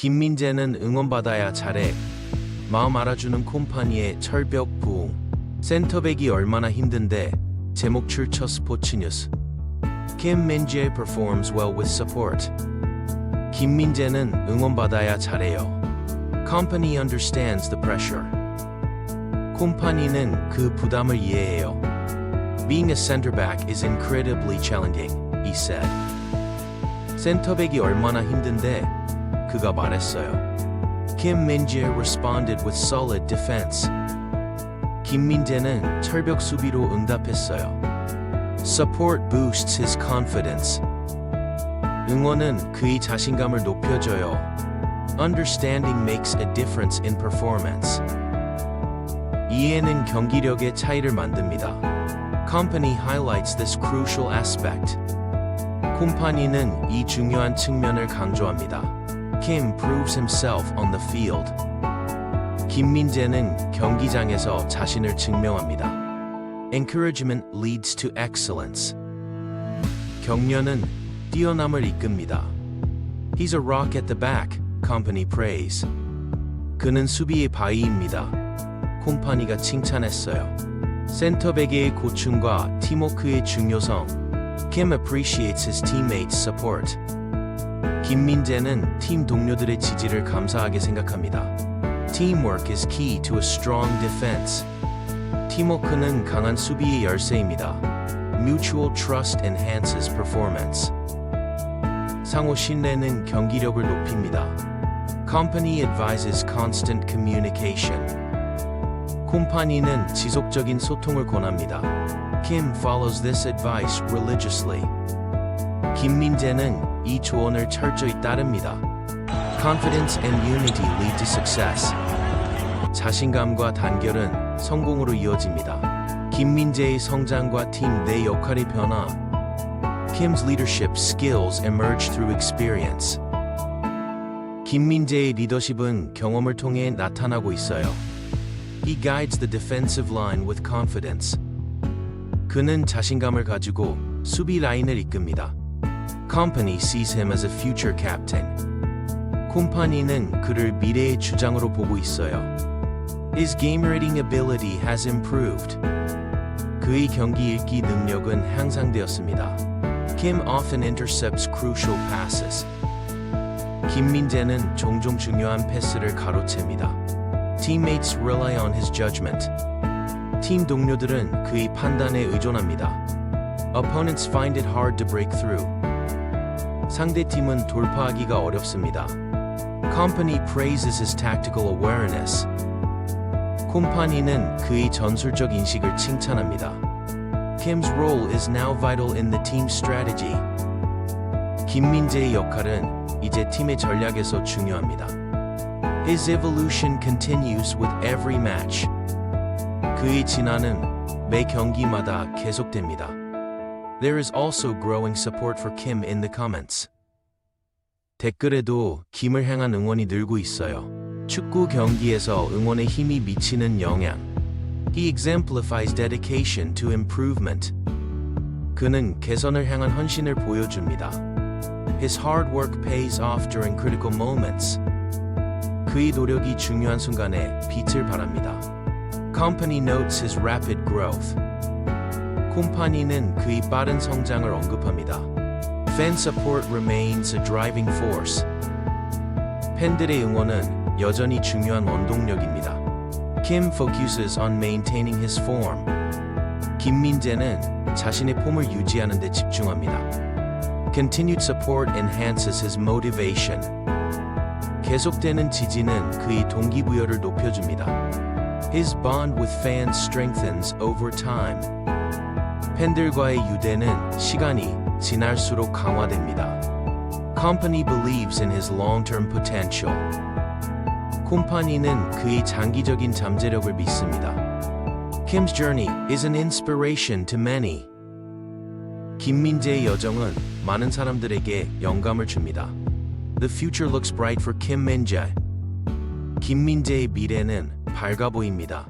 김민재는 응원받아야 잘해. 마음 알아주는 콤파니의 철벽 부흥. 센터백이 얼마나 힘든데 제목 출처 스포츠 뉴스. Kim Min-jae performs well with support. 김민재는 응원받아야 잘해요. Company understands the pressure. 콤파니는 그 부담을 이해해요. Being a center back is incredibly challenging, he said. 센터백이 얼마나 힘든데 그가 말했어요. Kim Min-jae responded with solid defense. 김민재는 철벽 수비로 응답했어요. Support boosts his confidence. 응원은 그의 자신감을 높여줘요. Understanding makes a difference in performance. 이해는 경기력의 차이를 만듭니다. Company highlights this crucial aspect. 콤파니는 이 중요한 측면을 강조합니다. Kim proves himself on the field. 김민재는 경기장에서 자신을 증명합니다. Encouragement leads to excellence. 격려는 뛰어남을 이끕니다. He's a rock at the back, company praise. 그는 수비의 바위입니다. 콤파니가 칭찬했어요. 센터백의 고충과 팀워크의 중요성. Kim appreciates his teammates' support. 김민재는 팀 동료들의 지지를 감사하게 생각합니다. Teamwork is key to a strong defense. 팀워크는 강한 수비의 열쇠입니다. Mutual trust enhances performance. 상호 신뢰는 경기력을 높입니다. Company advises constant communication. 콤파니는 지속적인 소통을 권합니다. Kim follows this advice religiously. 김민재는 이 조언을 철저히 따릅니다. Confidence and unity lead to success. 자신감과 단결은 성공으로 이어집니다. 김민재의 성장과 팀 내 역할의 변화. Kim's leadership skills emerge through experience. 김민재의 리더십은 경험을 통해 나타나고 있어요. He guides the defensive line with confidence. 그는 자신감을 가지고 수비 라인을 이끕니다. Company sees him as a future captain. 콤파니는 그를 미래의 주장으로 보고 있어요. His game reading ability has improved. 그의 경기 읽기 능력은 향상되었습니다. Kim often intercepts crucial passes. 김민재는 종종 중요한 패스를 가로챕니다. Teammates rely on his judgment. 팀 동료들은 그의 판단에 의존합니다. Opponents find it hard to break through. 상대 팀은 돌파하기가 어렵습니다. Company praises his tactical awareness. 콤파니는 그의 전술적 인식을 칭찬합니다. Kim's role is now vital in the team strategy. 김민재의 역할은 이제 팀의 전략에서 중요합니다. His evolution continues with every match. 그의 진화는 매 경기마다 계속됩니다. There is also growing support for Kim in the comments. 댓글에도 김을 향한 응원이 늘고 있어요. 축구 경기에서 응원의 힘이 미치는 영향. He exemplifies dedication to improvement. 그는 개선을 향한 헌신을 보여줍니다. His hard work pays off during critical moments. 그의 노력이 중요한 순간에 빛을 발합니다. Company notes his rapid growth. 콤파니는 그의 빠른 성장을 언급합니다. Fan support remains a driving force. 팬들의 응원은 여전히 중요한 원동력입니다. Kim focuses on maintaining his form. 김민재는 자신의 폼을 유지하는 데 집중합니다. Continued support enhances his motivation. 계속되는 지지는 그의 동기부여를 높여줍니다. His bond with fans strengthens over time. 팬들과의 유대는 시간이 지날수록 강화됩니다. Company believes in his long-term potential. 콤파니는 그의 장기적인 잠재력을 믿습니다. Kim's journey is an inspiration to many. 김민재의 여정은 많은 사람들에게 영감을 줍니다. The future looks bright for Kim Min-jae. 김민재의 미래는 밝아 보입니다.